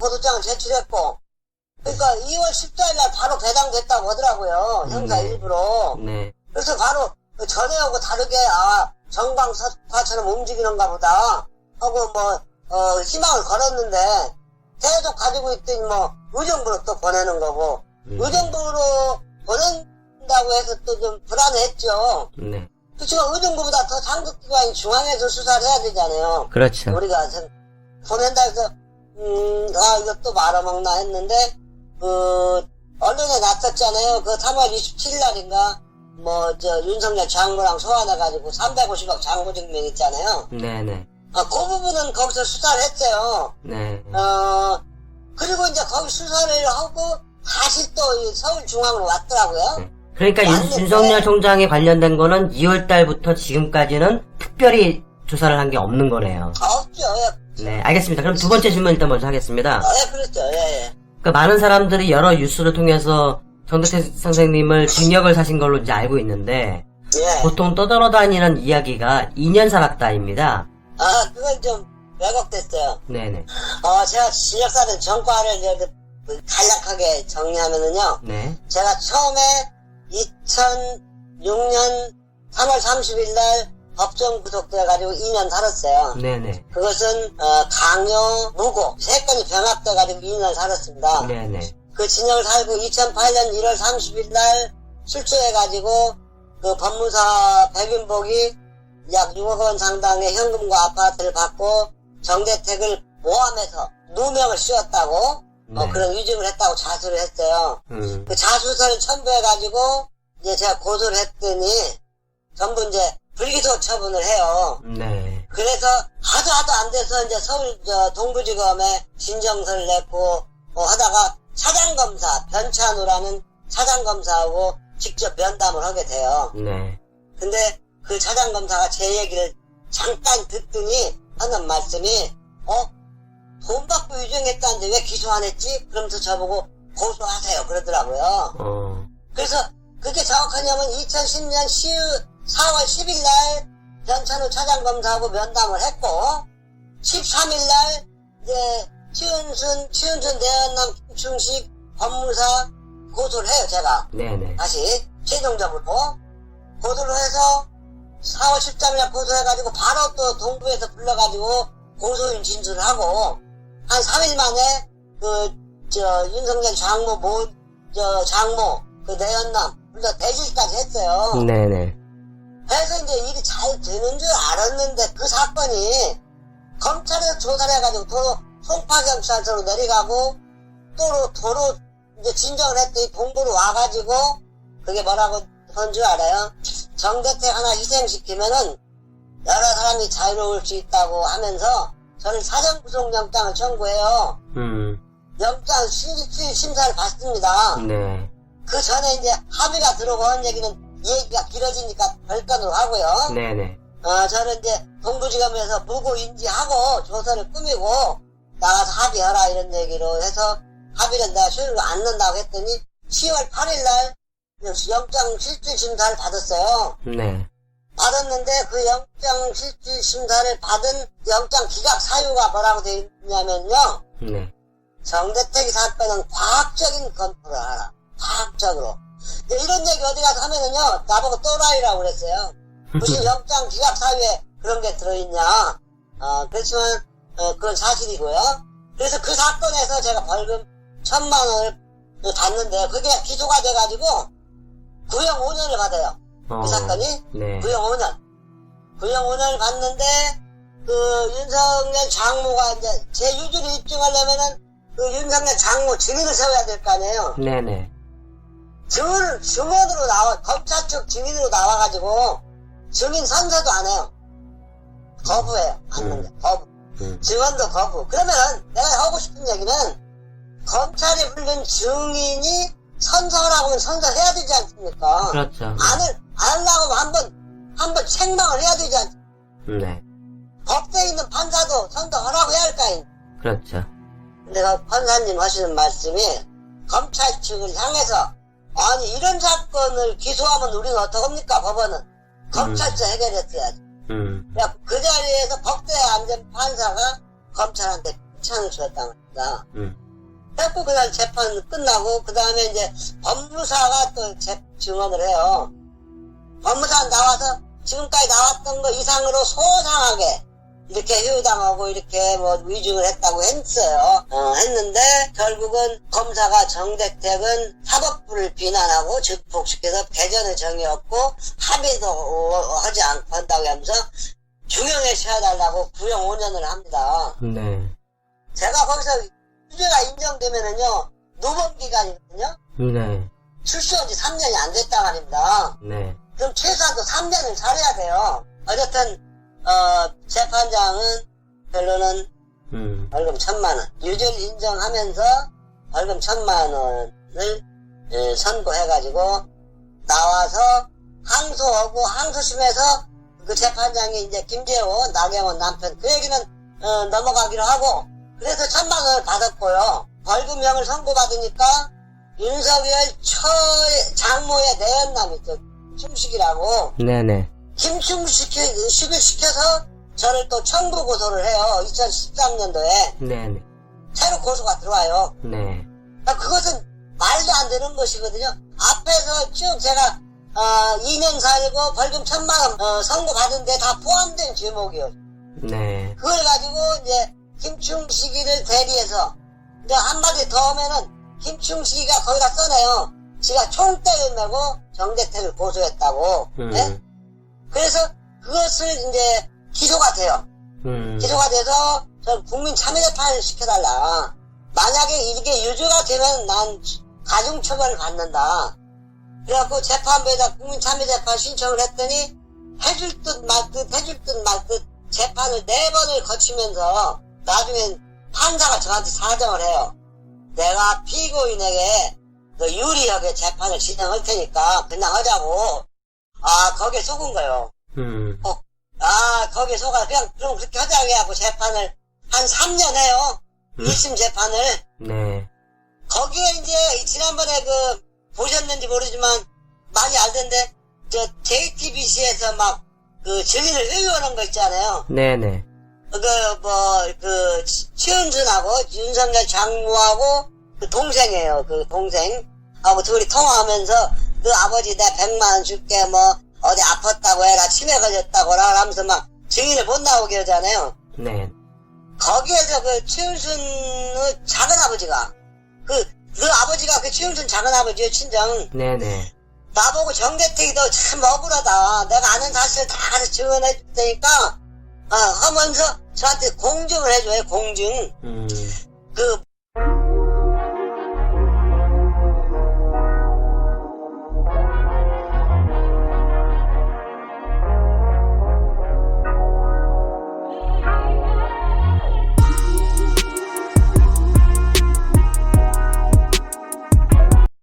보도장을 제출했고, 그러니까 2월 14일 날 바로 배당됐다고 하더라고요. 형사 네. 일부로. 네. 그래서 바로 그 전에하고 다르게, 아, 정방사파처럼 움직이는가 보다 하고 뭐, 어, 희망을 걸었는데, 계속 가지고 있더니 뭐, 의정부로 또 보내는 거고, 음. 의정부로 보낸다고 해서 또 좀 불안했죠. 네. 그렇지만 의정부보다 더 상급기관인 중앙에서 수사를 해야 되잖아요. 그렇죠. 우리가 생- 보낸다 해서 음, 아 이것도 말아먹나 했는데 그 언론에 났었잖아요. 그 3월 27일 날인가 뭐 저 윤석열 장모랑 소환해가지고 350억 장고 증명 있잖아요. 네네. 아, 그 부분은 거기서 수사를 했어요. 네. 어 그리고 이제 거기 수사를 하고 다시 또이 서울중앙으로 왔더라고요. 네. 그러니까 윤, 왔는데- 윤 석열 총장에 관련된 거는 2월 달부터 지금까지는 특별히 조사를 한 게 없는 거네요. 없죠. 예, 네, 알겠습니다. 그럼 두 번째 질문 일단 먼저 하겠습니다. 예 그렇죠. 예, 예. 그러니까 많은 사람들이 여러 뉴스를 통해서 정대태 선생님을 징역을 사신 걸로 이제 알고 있는데 예. 보통 떠돌아다니는 이야기가 2년 살았다입니다. 아, 그건 좀 왜곡됐어요. 네네. 어, 제가 진역사는 전과를 이제 그 간략하게 정리하면은요. 네. 제가 처음에 2006년 3월 30일 날 법정 구속돼가지고 2년 살았어요. 네네. 그것은 어, 강요, 무고 세 건이 병합돼가지고 2년 살았습니다. 네네. 그 진역을 살고 2008년 1월 30일 날 출소해가지고 그 법무사 백윤복이 약 6억 원 상당의 현금과 아파트를 받고 정대택을 모함해서 누명을 씌웠다고 네. 어, 그런 위증을 했다고 자수를 했어요. 음. 그 자수서를 첨부해가지고 이제 제가 고소를 했더니 전부 이제 불기소 처분을 해요. 네. 그래서 하도 하도 안 돼서 이제 서울 저 동부지검에 진정서를 냈고 뭐 하다가 차장검사 변찬우라는 차장검사하고 직접 면담을 하게 돼요. 네. 근데 그 차장검사가 제 얘기를 잠깐 듣더니 하는 말씀이 어? 돈 받고 유증했다는데 왜 기소 안 했지? 그러면서 저보고 고소하세요 그러더라고요. 어. 그래서 그게 정확하냐면 2010년 4월 10일 날 변찬우 차장검사하고 면담을 했고 13일 날 이제 최은순 최은순 내연남 김충식 법무사 고소를 해요 제가 네네. 다시 최종적으로 고소를 해서 4월 13일 날 고소해가지고 바로 또 동부에서 불러가지고 고소인 진술을 하고 한 3일 만에 그 저 윤석열 장모 모저 장모 그 내연남 불러 대실까지 했어요. 네네. 그래서 이제 일이 잘 되는 줄 알았는데 그 사건이 검찰에서 조사를 해가지고 도로 송파경찰서로 내려가고 도로 도로 이제 진정을 했더니 동부로 와가지고 그게 뭐라고 한 줄 알아요? 정대택 하나 희생시키면은 여러 사람이 자유로울 수 있다고 하면서 저는 사전구속영장을 청구해요. 음. 영장 심사를 받습니다. 네. 그 전에 이제 합의가 한 얘기는 얘기가 길어지니까 별건으로 하고요. 네네. 어, 저는 이제 동부지검에서 무고 인지하고 조서를 꾸미고 나가서 합의하라 이런 얘기로 해서 합의를 내가 수요일로 안 넣는다고 했더니 10월 8일 날 영장 실질 심사를 받았어요. 네. 받았는데 그 영장 실질 심사를 받은 영장 기각 사유가 뭐라고 되어 있냐면요. 네. 정대택이 사건은 과학적인 검토를 하라. 과학적으로. 이런 얘기 어디 가서 하면은요, 나보고 또라이라고 그랬어요. 무슨 영장 기각 사유에 그런 게 들어있냐. 어, 그렇지만, 어, 그건 사실이고요. 그래서 그 사건에서 제가 벌금 천만 원을 받는데, 그게 기소가 돼가지고, 구형 5년을 받아요. 어. 그 사건이. 네. 구형 5년. 구형 5년을 받는데, 그, 윤석열 장모가 이제, 제 유죄를 입증하려면은, 그 윤석열 장모 증인을 세워야 될 거 아니에요. 네네. 증언을, 증언으로 나와, 검찰 측 증인으로 나와가지고, 증인 선서도 안 해요. 거부해요. 받는데, 거부. 음. 증언도 거부. 그러면 내가 하고 싶은 얘기는, 검찰이 부른 증인이 선서라고 하면 선서해야 되지 않습니까? 그렇죠. 안을, 안 하려고 하면 한 번, 한 번 책망을 해야 되지 않습니까? 네. 법대에 있는 판사도 선서하라고 해야 할거 아닙니까? 그렇죠. 내가 판사님 하시는 말씀이 검찰 측을 향해서 아니 이런 사건을 기소하면 우리는 어떡합니까 법원은 검찰서 해결했어야지 음. 야, 그 자리에서 법대에 앉은 판사가 검찰한테 찬을 주었단 말이다. 음. 그래갖고 그날 재판 끝나고 그 다음에 이제 법무사가 또 재, 증언을 해요. 법무사 나와서 지금까지 나왔던 거 이상으로 소상하게 이렇게 해유당하고 이렇게 뭐 위증을 했다고 했어요. 어, 했는데 결국은 검사가 정대택은 사법부를 비난하고 즉폭시켜서 개전의 정의였고 합의도 어, 하지 않고 한다고 하면서 중형에 쉬어달라고 구형 5년을 합니다. 네. 제가 거기서 유죄가 인정되면은요, 노범 기간이거든요? 네. 출소한 지 3년이 안 됐다 말입니다. 네. 그럼 최소한도 3년을 살아야 돼요. 어쨌든, 어, 재판장은 결론은 음. 벌금 천만 원. 유죄를 인정하면서 벌금 천만 원을 예, 선고해가지고 나와서 항소하고 항소심에서 그 재판장이 이제 김재호, 나경원 남편 그 얘기는 어, 넘어가기로 하고 그래서 천만 원을 받았고요. 벌금형을 선고받으니까 윤석열 처 장모의 내연남 있죠. 충식이라고 네네. 김충식을 시켜서 저를 또 청구 고소를 해요. 2013년도에 네네. 새로 고소가 들어와요. 네. 그러니까 그것은 말도 안 되는 것이거든요. 앞에서 쭉 제가 어, 2년 살고 벌금 천만 원 어, 선고 받은 데 다 포함된 죄목이요. 네. 그걸 가지고 이제 김충식이를 대리해서 이제 한마디 더 하면은 김충식이가 거기다 써내요. 지가 총대를 메고 정대택을 고소했다고. 음. 네? 그래서 그것을 이제 기소가 돼요. 음. 기소가 돼서 저 국민 참여재판을 시켜달라. 만약에 이게 유죄가 되면 난 가중처벌을 받는다. 그래갖고 재판부에다 국민 참여재판 신청을 했더니 해줄 듯 말 듯 해줄 듯 말 듯 재판을 네 번을 거치면서 나중엔 판사가 저한테 사정을 해요. 내가 피고인에게 그 유리하게 재판을 진행할 테니까 그냥 하자고. 아 거기에 속은 거요. 음. 어, 아, 거기 속아, 그냥, 그럼 그렇게 하자고 해갖고 재판을 한 3년 해요. 음. 1심 재판을. 네. 거기에 이제, 지난번에 그, 보셨는지 모르지만, 많이 알던데, 저, JTBC에서 막, 그, 증인을 회유하는 거 있잖아요. 네네. 그, 뭐, 그, 최은순하고, 윤석열 장모하고, 그 동생이에요. 그 동생. 하고 둘이 통화하면서, 그 아버지 내 100만원 줄게, 뭐, 어디 아팠다고 해라, 치매 걸렸다고 해라, 하면서 막, 증인을 못 나오게 하잖아요. 네. 거기에서 그 최은순의 작은 아버지가, 그, 그 아버지가 그 최은순 작은 아버지의 친정, 네네. 나보고 정대택이 너참 억울하다. 내가 아는 사실 다 가서 증언해 줄 테니까, 어, 하면서 저한테 공증을 해줘요, 공증. 음. 그